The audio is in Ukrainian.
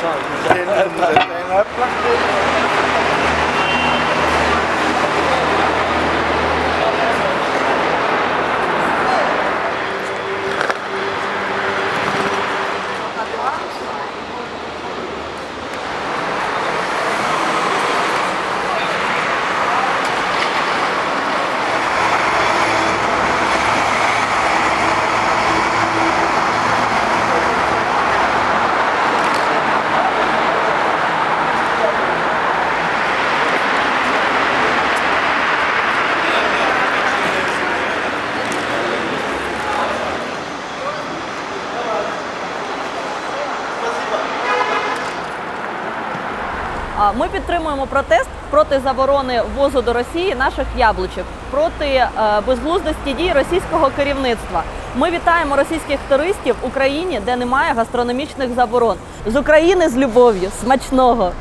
Sağ ol. Zeynep. Ми підтримуємо протест проти заборони ввозу до Росії наших яблучок, проти е, безглуздості дій російського керівництва. Ми вітаємо російських туристів в Україні, де немає гастрономічних заборон. З України з любов'ю, смачного!